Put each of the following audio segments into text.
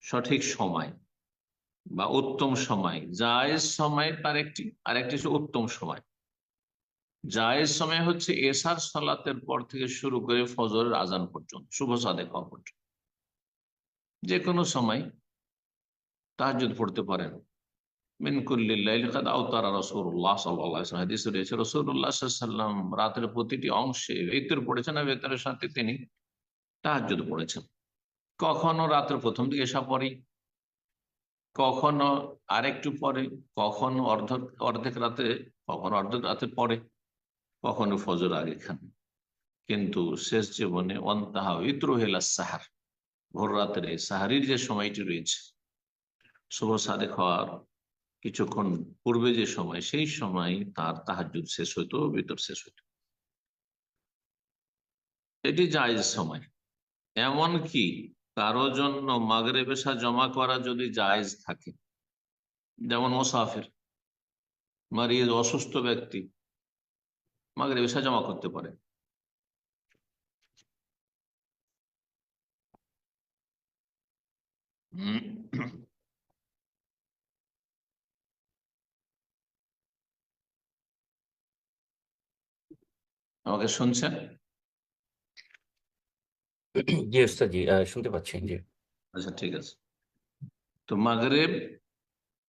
সঠিক সময় বা উত্তম সময়। জায়েজ সময় তার একটি আর একটি হচ্ছে উত্তম সময়। জায়েজ সময় হচ্ছে এসার সালাতের পর থেকে শুরু করে ফজরের আজান পর্যন্ত, শুভ সাদেক হওয়া পর্যন্ত। যে কোনো সময় তাহাজুদ পড়তে পারেন। রাতের প্রতিটি অংশে বেতর পড়েছেন আর ভেতরের সাথে তিনি তাহাজুদ পড়েছেন। কখনো রাতের প্রথম দিকে এসা পরেই কখনো আরেকটু পরে কখনো অর্ধ, অর্ধেক রাতে, কখনো অর্ধেক রাতে পরে কখনো ফজর আগে খান কিন্তু শেষ জীবনে অন্তাহা ইত্রহেলা সাহার, ভোর রাতের সাহারির যে সময়টি রয়েছে, শুভ সাদেক খাওয়ার কিছুক্ষণ পূর্বে যে সময়, সেই সময় তার তাহাজুদ শেষ হইতো ভিতর শেষ হইত। এটি জায়জ সময়। এমন কি কারও জন্য মাগরে পেশা জমা করা যদি জায়েজ থাকে, যেমন মোসাফির মারিয়ে অসুস্থ ব্যক্তি মাগরে পেশা জমা করতে পারে। আমাকে শুনছেন? জি, ওস্তাদ জি শুনতে পাচ্ছেন জি। আচ্ছা ঠিক আছে। তো মাগরেব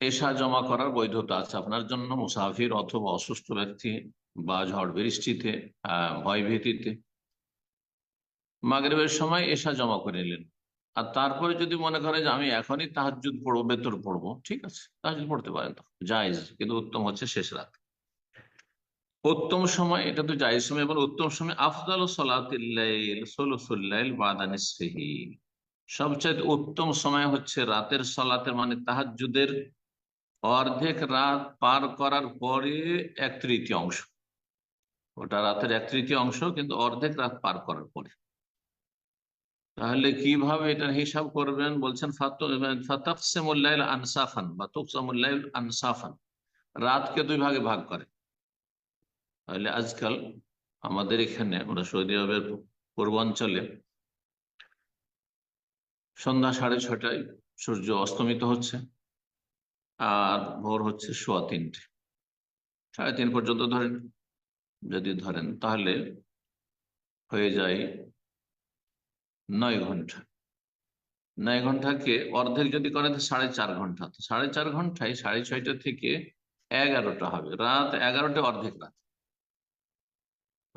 এশা জমা করার বৈধতা আছে আপনার জন্য, মুসাফির অথবা অসুস্থ ব্যক্তি বা ঝড় বৃষ্টিতে ভয় ভীতিতে মাগরেবের সময় এশা জমা করে নিলেন। আর তারপরে যদি মনে করে যে আমি এখনই তাহাজুদ পড়ব বেতর পড়ব, ঠিক আছে তাহাজুদ পড়তে পারেন তো জায়েজ, কিন্তু উত্তম হচ্ছে শেষ রাত। উত্তম সময়, এটা তো জায়েজ সময় এবং উত্তম সময় আফদাল সলাতিল্লাইল সোলসুল্লাইল বাদানিসহি সবচেয়ে উত্তম সময় হচ্ছে রাতের সলাতের মানে তাহাজুদের অর্ধেক রাত পার করার পরে এক তৃতীয় অংশ। ওটা রাতের এক তৃতীয় অংশ, কিন্তু অর্ধেক রাত পার করার পরে। তাহলে কীভাবে এটার হিসাব করবেন? বলছেন ফাতাকসেমুল্লাইল আনসাফান বা তুকসামুল্লাইল আনসাফান। রাতকে দুই ভাগে ভাগ করে। তাহলে আজকাল আমাদের এখানে আমরা সৌদি আরবের পূর্বাঞ্চলে সন্ধ্যা সাড়ে ছটায় সূর্য অস্তমিত হচ্ছে আর ভোর হচ্ছে সোয়া তিনটে। সাড়ে তিন পর্যন্ত ধরেন। যদি ধরেন তাহলে হয়ে যায় নয় ঘণ্টা। নয় ঘন্টাকে অর্ধেক যদি করেন সাড়ে চার ঘণ্টা। সাড়ে চার ঘন্টায় সাড়ে ছয়টা থেকে এগারোটা হবে। রাত এগারোটা অর্ধেক রাত।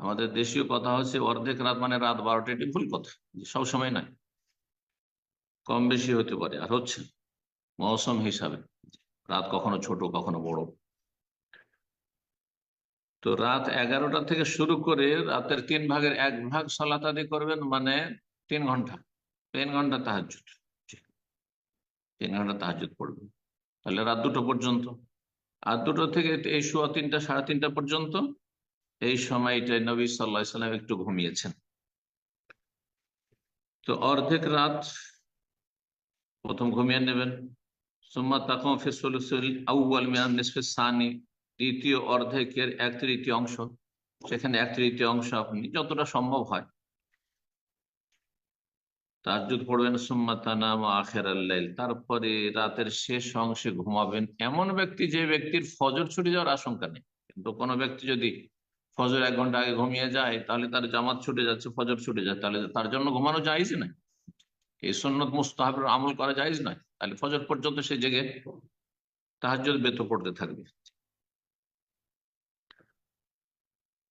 আমাদের দেশীয় কথা হচ্ছে অর্ধেক রাত মানে রাত বারোটা এটি ভুল কথা সব সময় নয়। কম বেশি হতে পারে, আর হচ্ছে মৌসুম হিসাবে, রাত কখনো ছোট, কখনো বড়। তো রাত এগারোটা থেকে শুরু করে রাতের তিন ভাগের এক ভাগ সলাত আদি করবেন মানে তিন ঘণ্টা তিন ঘণ্টা তাহাজুদ তিন ঘণ্টা তাহাজুদ পড়বেন। তাহলে রাত দুটো পর্যন্ত, আর দুটো থেকে এই সোয়া তিনটা, সাড়ে তিনটা পর্যন্ত এই সময়টায় নবী সাল্লাহ সাল্লাম একটু ঘুমিয়েছেন। তো অর্ধেক রাত প্রথম ঘুমিয়ে নেবেন। সোম্মা তাকম ফেসুল আউ্বাল মিয়ান সানি, দ্বিতীয় অর্ধেকের এক তৃতীয় অংশ। সেখানে এক তৃতীয় অংশ আপনি যতটা সম্ভব হয়। তাজুদ পড়বেন সুম্মাতানাম আখের আল্লাইল তারপরে রাতের শেষ অংশে ঘুমাবেন। এমন ব্যক্তি যে ব্যক্তির ফজর ছুটে যাওয়ার আশঙ্কা নেই। কিন্তু কোনো ব্যক্তি যদি ফজর এক ঘন্টা আগে ঘুমিয়ে যায় তাহলে তার জামাত ছুটে যাচ্ছে ফজর ছুটে যায় তাহলে তার জন্য ঘুমানো যায়ই না এই সন্ন্যত মুস্তাহাবের আমল করা যায় নয় তাহলে ফজর পর্যন্ত সে জেগে তাহাজ বেত পড়তে থাকবে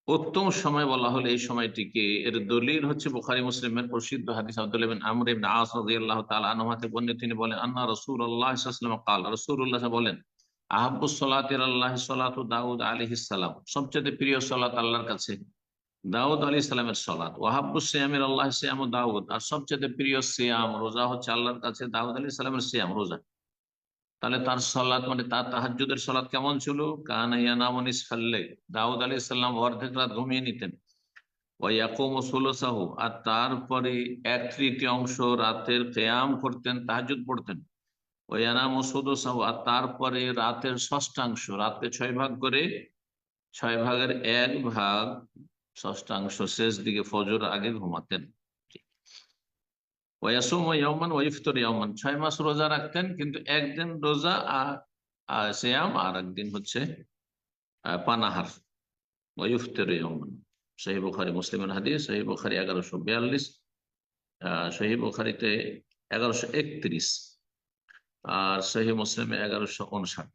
উত্তম সময় বলা হলে এই সময়টিকে এর দলিল হচ্ছে বুখারি মুসলিমের প্রসিদ্ধ হাদিস আব্দুল ইবিন আমর ইবনে আস রাদিয়াল্লাহু তাআলা আনহুতে বর্ণিত তিনি বলেন আন্না রাসূলুল্লাহ সাল্লাল্লাহু আলাইহি ওয়াসাল্লাম قال রাসূলুল্লাহ বলেন আহাব্বুস সালাতি আল্লাহ সালাতু দাউদ আলাইহিস সালাম, সবচেয়ে প্রিয় সালাত আল্লাহর কাছে। দাউদ আলী সালামের সালাত। ওয়াহাব্বুস সিয়ামের আল্লাহ সিয়াম দাউদ, আর সবচেয়ে প্রিয় সিয়াম, রোজা হচ্ছে আল্লাহর কাছে দাউদ আলী সালামের সিয়াম, রোজা। তাহলে তার সলাৎ মানে তার তাহাজুদের সলাৎ কেমন ছিল? কানাইয়ানামনিস ফাল্লে দাউদ আলী সাল্লাম অর্ধেক রাত ঘুমিয়ে নিতেন। ওয়াকুম ষোলসাহু আর তারপরে এক তৃতীয় অংশ রাতের কেয়াম করতেন তাহাজুদ পড়তেন। ওয়ানাম সাহু আর তারপরে রাতের ষষ্ঠাংশ রাতে ছয় ভাগ করে ছয় ভাগের এক ভাগ ষষ্ঠাংশ শেষ দিকে ফজর আগে ঘুমাতেন। ওয়াসুম ইয়ামান ওয়াইফতর ইয়ামান ছয় মাস রোজা রাখতেন, কিন্তু একদিন রোজা আর শ্যাম আর একদিন হচ্ছে পানাহার। ওয়ুফতর ইয়ামান সহি বুখারি, মুসলিমের হাদিস সহি বুখারি এগারোশো বিয়াল্লিশ সহি বুখারিতে এগারোশো একত্রিশ। আর সহি মুসলিমে এগারোশো উনষাট।